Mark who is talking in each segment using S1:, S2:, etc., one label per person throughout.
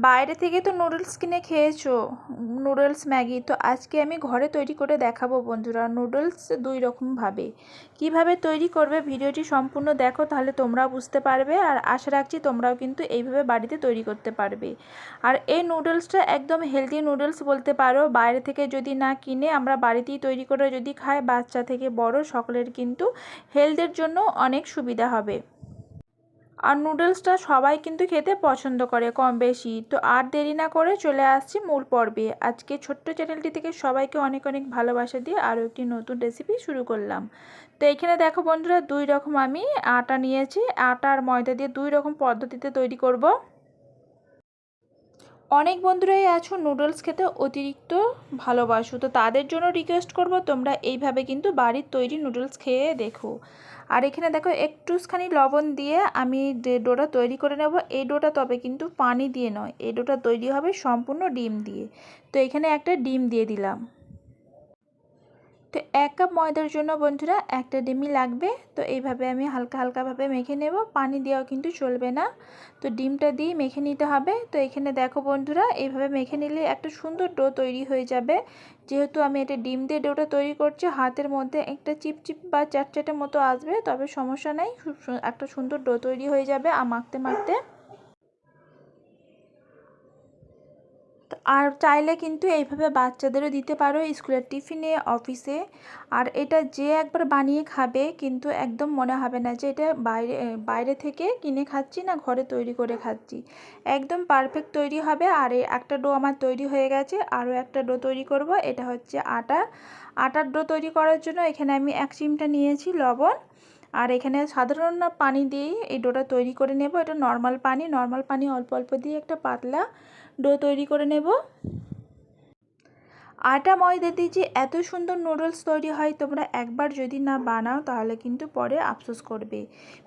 S1: বাইরে থেকে তো নুডলস কিনে খেয়েছো। নুডলস, ম্যাগি, তো আজকে আমি ঘরে তৈরি করে দেখাবো বন্ধুরা। নুডলস দুই রকমভাবে কীভাবে তৈরি করবে ভিডিওটি সম্পূর্ণ দেখো, তাহলে তোমরাও বুঝতে পারবে। আর আশা রাখছি তোমরাও কিন্তু এইভাবে বাড়িতে তৈরি করতে পারবে। আর এই নুডলসটা একদম হেলদি নুডলস বলতে পারো। বাইরে থেকে যদি না কিনে আমরা বাড়িতেই তৈরি করে যদি খাই, বাচ্চা থেকে বড়, সকলের কিন্তু হেলথের জন্য অনেক সুবিধা হবে। আর নুডলসটা সবাই কিন্তু খেতে পছন্দ করে কম বেশি। তো আর দেরি না করে চলে আসছি মূল পর্বে। আজকে ছোট্ট চ্যানেলটি থেকে সবাইকে অনেক অনেক ভালোবাসা দিয়ে আরও একটি নতুন রেসিপি শুরু করলাম। তো এখানে দেখো বন্ধুরা, দুই রকম আমি আটা নিয়েছি। আটা আর ময়দা দিয়ে দুই রকম পদ্ধতিতে তৈরি করব। অনেক বন্ধুরাই আছো নুডলস খেতে অতিরিক্ত ভালোবাসো। তো তাদের জন্য রিকোয়েস্ট করব, তোমরা এইভাবে কিন্তু বাড়ির তৈরি নুডলস খেয়ে দেখো। আর এখানে দেখো একটুখানি লবণ দিয়ে আমি ডোটা তৈরি করে নেব, এই ডোটা তবে কিন্তু পানি দিয়ে নয়, এই ডোটা তৈরি হবে সম্পূর্ণ ডিম দিয়ে। তো এখানে একটা ডিম দিয়ে দিলাম। তো এক কাপ ময়দার জন্য বন্ধুরা একটা ডিমই লাগবে। তো এইভাবে আমি হালকা হালকাভাবে মেখে নেব। পানি দেওয়াও কিন্তু চলবে না। তো ডিমটা দিয়ে মেখে নিতে হবে। তো এখানে দেখো বন্ধুরা, এইভাবে মেখে নিলে একটা সুন্দর ডো তৈরি হয়ে যাবে। যেহেতু আমি এটা ডিম দিয়ে ডোটা তৈরি করছি, হাতের মধ্যে একটা চিপচিপ বা চাটচাটের মতো আসবে, তবে সমস্যা নাই। একটা সুন্দর ডো তৈরি হয়ে যাবে আর মাখতে মাখতে। আর চাইলে কিন্তু এইভাবে বাচ্চাদেরও দিতে পারো স্কুলের টিফিনে, অফিসে। আর এটা যে একবার বানিয়ে খাবে কিন্তু একদম মনে হবে না যে এটা বাইরে বাইরে থেকে কিনে খাচ্ছি না ঘরে তৈরি করে খাচ্ছি। একদম পারফেক্ট তৈরি হবে। আর এই একটা ডো আমার তৈরি হয়ে গেছে। আরও একটা ডো তৈরি করব। এটা হচ্ছে আটা। আটার ডো তৈরি করার জন্য এখানে আমি এক চিমটা নিয়েছি লবণ। আর এখানে সাধারণ পানি দিয়েই এই ডোটা তৈরি করে নেব। এটা নর্মাল পানি। নর্মাল পানি অল্প অল্প দিয়ে একটা পাতলা ডো তৈরি করে নেব। আটা ময়দা দিয়ে যে এত সুন্দর নুডলস তৈরি হয়, তোমরা একবার যদি না বানাও, তাহলে কিন্তু পরে আফসোস করবে।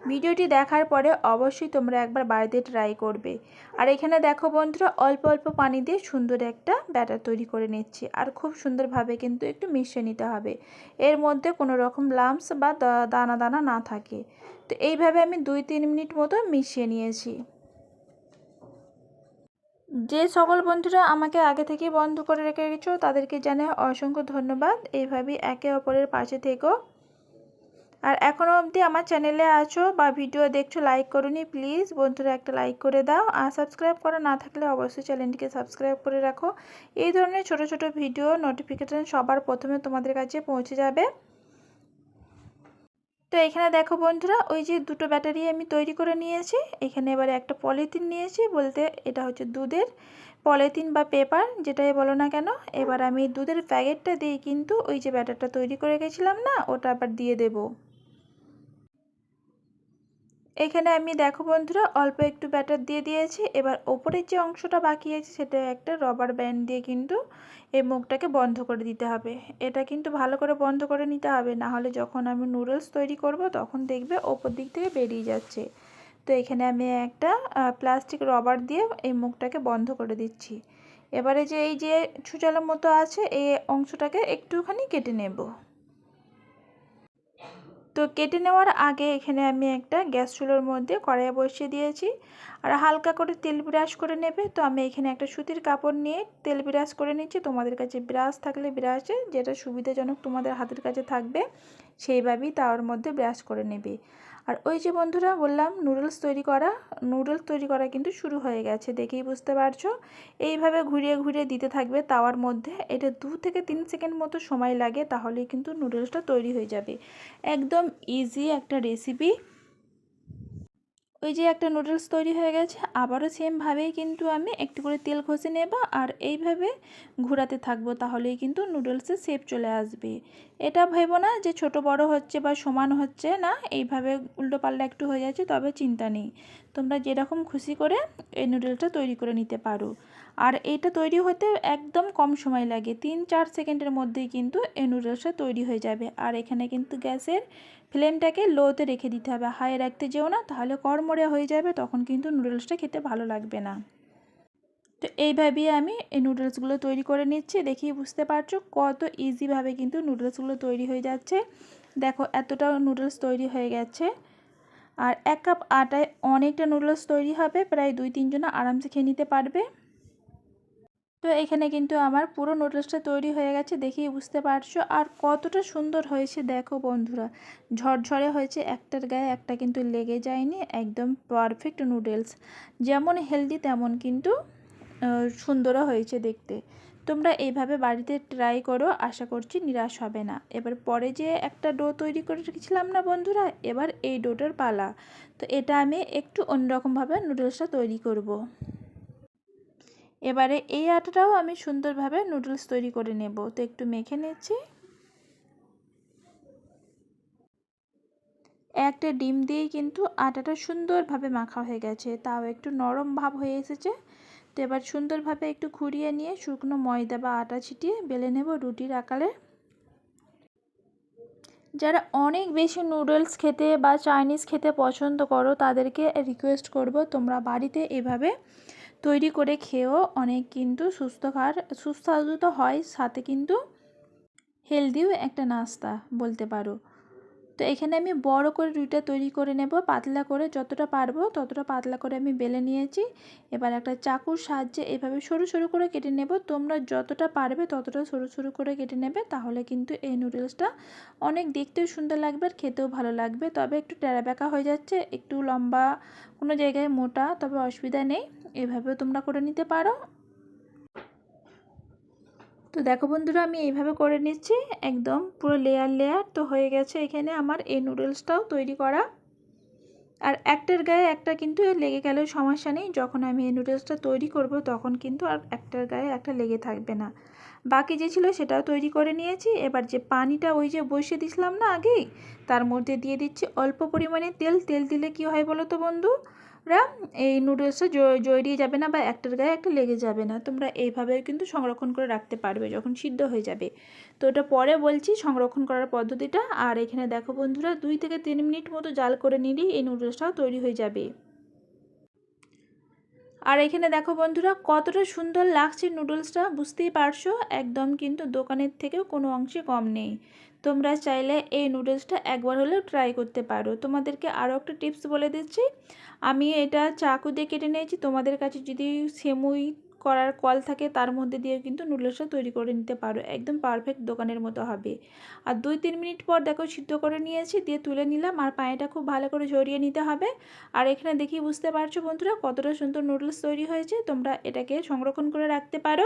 S1: ভিডিওটি দেখার পরে অবশ্যই তোমরা একবার বাড়িতে ট্রাই করবে। আর এখানে দেখো বন্ধুরা, অল্প অল্প পানি দিয়ে সুন্দর একটা ব্যাটার তৈরি করে নিচ্ছি। আর খুব সুন্দরভাবে কিন্তু একটু মিশিয়ে নিতে হবে। এর মধ্যে কোনো রকম লামস বা দানা দানা না থাকে। তো এইভাবে আমি দুই তিন মিনিট মতো মিশিয়ে নিয়েছি। যে সকল বন্ধুরা আমাকে আগে থেকে বন্ধ করে রেখে গেছো, তাদেরকে জানাই অসংখ্য ধন্যবাদ। এইভাবেই একে অপরের পাশে থেকো। আর এখনও অবধি আমার চ্যানেলে আছো বা ভিডিও দেখছ, লাইক করুনি, প্লিজ বন্ধুরা একটা লাইক করে দাও। আর সাবস্ক্রাইব করা না থাকলে অবশ্যই চ্যানেলটিকে সাবস্ক্রাইব করে রাখো। এই ধরনের ছোট ছোট ভিডিও নোটিফিকেশান সবার প্রথমে তোমাদের কাছে পৌঁছে যাবে। তো এখানে দেখো বন্ধুরা, ওই যে দুটো ব্যাটারি আমি তৈরি করে নিয়েছি। এখানে এবারে একটা পলিথিন নিয়েছি, বলতে এটা হচ্ছে দুধের পলিথিন বা পেপার, যেটাই বলো না কেন। এবার আমি দুধের প্যাকেটটা দিয়ে কিন্তু ওই যে ব্যাটারটা তৈরি করে গেছিলাম না, ওটা আবার দিয়ে দেবো। এখানে আমি দেখো বন্ধুরা, অল্প একটু ব্যাটার দিয়ে দিয়েছি। এবার ওপরের যে অংশটা বাকি আছে, সেটা একটা রবার ব্যান্ড দিয়ে কিন্তু এই মুখটাকে বন্ধ করে দিতে হবে। এটা কিন্তু ভালো করে বন্ধ করে নিতে হবে, না হলে যখন আমি নুডলস তৈরি করব, তখন দেখবে ওপর দিক থেকে বেরিয়ে যাচ্ছে। তো এখানে আমি একটা প্লাস্টিক রবার দিয়ে এই মুখটাকে বন্ধ করে দিচ্ছি। এবারে যে এই যে ছুচালোর মতো আছে, এই অংশটাকে একটুখানি কেটে নেব। তো কেটে নেওয়ার আগে এখানে আমি একটা গ্যাস চুলোর মধ্যে কড়াইয়ে বসিয়ে দিয়েছি। আর হালকা করে তেল ব্রাশ করে নেবে। তো আমি এখানে একটা সুতির কাপড় নিয়ে তেল ব্রাশ করে নিচ্ছি। তোমাদের কাছে ব্রাশ থাকলে ব্রাশে যেটা সুবিধাজনক তোমাদের হাতের কাছে থাকবে। সেইভাবেই তাওয়ার মধ্যে ব্রাশ করে নেবে। আর ওই যে বন্ধুরা বললাম নুডলস তৈরি করা নুডলস তৈরি করা কিন্তু শুরু হয়ে গেছে, দেখেই বুঝতে পারছ। এইভাবে ঘুরিয়ে ঘুরিয়ে দিতে থাকবে তাওয়ার মধ্যে। এটা দু থেকে তিন সেকেন্ড মতো সময় লাগে, তাহলেই কিন্তু নুডলসটা তৈরি হয়ে যাবে। একদম ইজি একটা রেসিপি ওই যে একটা নুডলস তৈরি হয়ে গেছে, আবারও সেমভাবেই কিন্তু আমি একটু করে তেল ঘষে নেব, আর এইভাবে ঘোরাতে থাকব, তাহলেই কিন্তু নুডলসের শেপ চলে আসবে। এটা ভেবো না যে ছোট বড় হচ্ছে বা সমান হচ্ছে না, এইভাবে উল্টো পাল্লা একটু হয়ে যাচ্ছে, তবে চিন্তা নেই। তোমরা যেরকম খুশি করে এই নুডলসটা তৈরি করে নিতে পারো। আর এইটা তৈরি হতে একদম কম সময় লাগে, তিন চার সেকেন্ডের মধ্যেই কিন্তু এই নুডলসটা তৈরি হয়ে যাবে। আর এখানে কিন্তু গ্যাসের ফ্লেমটাকে লোতে রেখে দিতে হবে। হাই রাখতে যেও না, তাহলে কড়মড়ে হয়ে যাবে, তখন কিন্তু নুডলসটা খেতে ভালো লাগবে না। তো এইভাবেই আমি এই নুডলসগুলো তৈরি করে নিচ্ছি। দেখেই বুঝতে পারছ কত ইজিভাবে কিন্তু নুডলসগুলো তৈরি হয়ে যাচ্ছে। দেখো এতটা নুডলস তৈরি হয়ে গেছে। আর এক কাপ আটায় অনেকটা নুডলস তৈরি হবে, প্রায় দুই তিনজনে আরামসে খেয়ে নিতে পারবে। তো এখানে কিন্তু আমার পুরো নুডলসটা তৈরি হয়ে গেছে, দেখেই বুঝতে পারছ। আর কতটা সুন্দর হয়েছে দেখো বন্ধুরা, ঝরঝরে হয়েছে, একটার গায়ে একটা কিন্তু লেগে যায়নি, একদম পারফেক্ট নুডলস যেমন হেলদি তেমন কিন্তু সুন্দরও হয়েছে দেখতে। তোমরা এইভাবে বাড়িতে ট্রাই করো, আশা করছি নিরাশ হবে না। এবার পরে যে একটা ডো তৈরি করে রেখেছিলাম না বন্ধুরা, এবার এই ডোটার পালা। তো এটা আমি একটু অন্যরকমভাবে নুডলসটা তৈরি করব। এবারে এই আটাটাও আমি সুন্দরভাবে নুডলস তৈরি করে নেব। তো একটু মেখে নিচ্ছি। একটা ডিম দিয়েই কিন্তু আটাটা সুন্দরভাবে মাখা হয়ে গেছে। তাও একটু নরম ভাব হয়ে এসেছে। তো এবার সুন্দরভাবে একটু খুঁড়িয়ে নিয়ে শুকনো ময়দা বা আটা ছিটিয়ে বেলে নেব রুটির আকারে। যারা অনেক বেশি নুডলস খেতে বা চাইনিজ খেতে পছন্দ করো, তাদেরকে রিকোয়েস্ট করব তোমরা বাড়িতে এভাবে তৈরি করে খেয়েও অনেক কিন্তু সুস্থকার সুস্বাদু তো হয়, সাথে কিন্তু হেলদিও একটা নাস্তা বলতে পারো। তো এখানে আমি বড় করে রুইটা তৈরি করে নেব, পাতলা করে যতটা পারব ততটা পাতলা করে আমি বেলে নিয়েছি। এবার একটা চাকুর সাহায্যে এভাবে সরু সরু করে কেটে নেব। তোমরা যতটা পারবে ততটা সরু সরু করে কেটে নেবে, তাহলে কিন্তু এই নুডলসটা অনেক দেখতেও সুন্দর লাগবে আর খেতেও ভালো লাগবে। তবে একটু টেরা হয়ে যাচ্ছে, একটু লম্বা কোনো জায়গায় মোটা, তবে অসুবিধা নেই। এভাবেও তোমরা করে নিতে পারো। তো দেখো বন্ধুরা, আমি এইভাবে করে নিচ্ছি, একদম পুরো লেয়ার লেয়ার তো হয়ে গেছে এখানে আমার এই নুডলসটাও তৈরি করা। আর একটার গায়ে একটা কিন্তু লেগে গেলেও সমস্যা নেই, যখন আমি এই নুডলসটা তৈরি করব তখন কিন্তু আর একটার গায়ে একটা লেগে থাকবে না। বাকি যে ছিল সেটাও তৈরি করে নিয়েছি, এবার যে পানিটা ওই যে বসিয়ে দিছিলাম না আগেই, তার মধ্যে দিয়ে দিচ্ছি অল্প পরিমাণে তেল। তেল দিলে কি হয় বলো তো বন্ধু? রা এই নুডলসটা জড়িয়ে যাবে না বা একটার গায়ে একটা লেগে যাবে না। তোমরা এইভাবে কিন্তু সংরক্ষণ করে রাখতে পারবে যখন সিদ্ধ হয়ে যাবে। তো ওটা পরে বলছি সংরক্ষণ করার পদ্ধতিটা। আর এখানে দেখো বন্ধুরা, দুই থেকে তিন মিনিট মতো জাল করে নিলেই এই নুডলসটাও তৈরি হয়ে যাবে। আর এখানে দেখো বন্ধুরা, কতটা সুন্দর লাগছে নুডলসটা বুঝতেই পারছ? একদম কিন্তু দোকানের থেকেও কোনো অংশে কম নেই। তোমরা চাইলে এই নুডলসটা একবার হলেও ট্রাই করতে পারো। তোমাদেরকে আরও একটা টিপস বলে দিচ্ছি। আমি এটা চাকু দিয়ে কেটে নিয়েছি। তোমাদের কাছে যদি সেমুই করার কল থাকে, তার মধ্যে দিয়ে কিন্তু নুডলসটা তৈরি করে নিতে পারো। একদম পারফেক্ট দোকানের মতো হবে। আর দুই তিন মিনিট পর দেখো সিদ্ধ করে নিয়েছি, দিয়ে তুলে নিলাম। আর পানিটা খুব ভালো করে ঝরিয়ে নিতে হবে। আর এখানে দেখি বুঝতে পারছ বন্ধুরা, কতটা সুন্দর নুডলস তৈরি হয়েছে। তোমরা এটাকে সংরক্ষণ করে রাখতে পারো।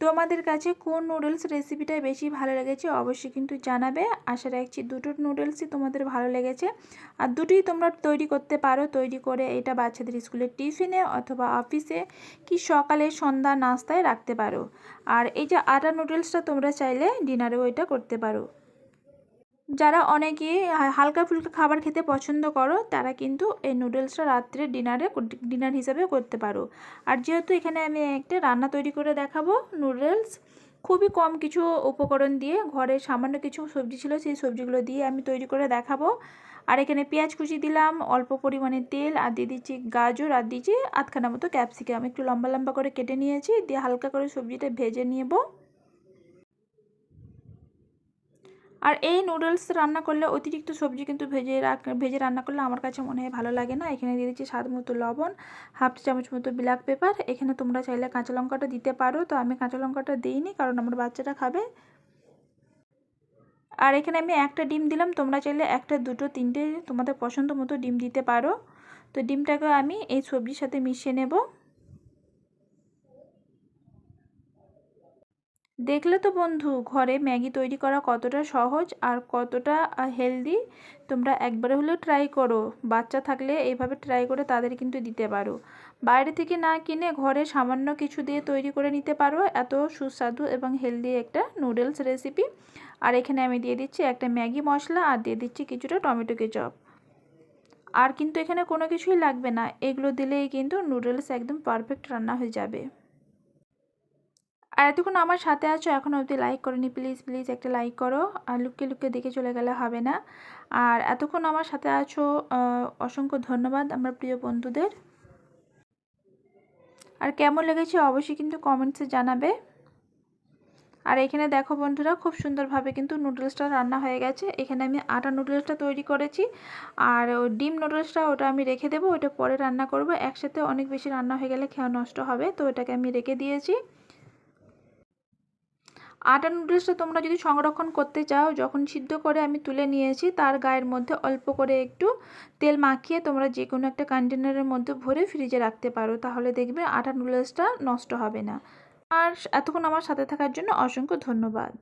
S1: তোমাদের কাছে কোন নুডলস রেসিপিটা বেশি ভালো লেগেছে অবশ্যই কিন্তু জানাবে। আশা রাখছি দুটো নুডলসই তোমাদের ভালো লেগেছে। আর দুটোই তোমরা তৈরি করতে পারো, তৈরি করে এটা বাচ্চাদের স্কুলের টিফিনে অথবা অফিসে কি সকালে সন্ধ্যা নাস্তায় রাখতে পারো। আর এই যে আটা নুডলসটা তোমরা চাইলে ডিনারেও এটা করতে পারো। যারা অনেকে হালকা ফুলকা খাবার খেতে পছন্দ করো, তারা কিন্তু এই নুডলসটা রাত্রে ডিনারে ডিনার হিসাবে করতে পারো। আর যেহেতু এখানে আমি একটা রান্না তৈরি করে দেখাবো নুডলস, খুবই কম কিছু উপকরণ দিয়ে ঘরে সামান্য কিছু সবজি ছিল সেই সবজিগুলো দিয়ে আমি তৈরি করে দেখাবো। আর এখানে পেঁয়াজ কুচি দিলাম, অল্প পরিমাণে তেল, আর দিয়ে দিচ্ছি গাজর, আর দিচ্ছি আধখানা মতো ক্যাপসিকাম। একটু লম্বা লম্বা করে কেটে নিয়েছি, দিয়ে হালকা করে সবজিটা ভেজে নেব। আর এই নুডলস রান্না করলে অতিরিক্ত সবজি কিন্তু ভেজে ভেজে রান্না করলে আমার কাছে মনে হয় ভালো লাগে না। এখানে দিয়ে দিচ্ছি স্বাদ মতো লবণ, হাফ চামচ মতো ব্ল্যাক পেপার এখানে তোমরা চাইলে কাঁচা লঙ্কাটা দিতে পারো। তো আমি কাঁচা লঙ্কাটা দিইনি কারণ আমার বাচ্চাটা খাবে। আর এখানে আমি একটা ডিম দিলাম। তোমরা চাইলে একটা, দুটো, তিনটে তোমাদের পছন্দ মতো ডিম দিতে পারো। তো ডিমটাকে আমি এই সবজির সাথে মিশিয়ে নেব। দেখলে তো বন্ধু, ঘরে ম্যাগি তৈরি করা কতটা সহজ আর কতটা হেলদি, তোমরা একবারে হলেও ট্রাই করো। বাচ্চা থাকলে এইভাবে ট্রাই করে তাদের কিন্তু দিতে পারো। বাইরে থেকে না কিনে ঘরে সামান্য কিছু দিয়ে তৈরি করে নিতে পারো। এত সুস্বাদু এবং হেলদি একটা নুডলস রেসিপি আর এখানে আমি দিয়ে দিচ্ছি একটা ম্যাগি মশলা আর দিয়ে দিচ্ছি কিছুটা টমেটো কেচপ আর কিন্তু এখানে কোনো কিছুই লাগবে না। এগুলো দিলেই কিন্তু নুডলস একদম পারফেক্ট রান্না হয়ে যাবে। আর এতক্ষণ আমার সাথে আছো, এখন অবধি লাইক করনি প্লিজ প্লিজ একটা লাইক করো। আর লুকিয়ে লুকিয়ে দেখে চলে গেলে হবে না। আর এতক্ষণ আমার সাথে আছো অসংখ্য ধন্যবাদ আমার প্রিয় বন্ধুদের। আর কেমন লেগেছে অবশ্যই কিন্তু কমেন্টসে জানাবে। আর এখানে দেখো বন্ধুরা, খুব সুন্দরভাবে কিন্তু নুডলসটা রান্না হয়ে গেছে। এখানে আমি আটা নুডলসটা তৈরি করেছি। আর ডিম নুডলসটা ওটা আমি রেখে দেবো, ওটা পরে রান্না করব। একসাথে অনেক বেশি রান্না হয়ে গেলে খেয়া নষ্ট হবে, তো ওটাকে আমি রেখে দিয়েছি। আটা নুডলসটা তোমরা যদি সংরক্ষণ করতে চাও, যখন সিদ্ধ করে আমি তুলে নিয়েছি, তার গায়ের মধ্যে অল্প করে একটু তেল মাখিয়ে তোমরা যে কোনো একটা কন্টেনারের মধ্যে ভরে ফ্রিজে রাখতে পারো। তাহলে দেখবে আটা নুডলসটা নষ্ট হবে না। আর এতক্ষণ আমার সাথে থাকার জন্য অসংখ্য ধন্যবাদ।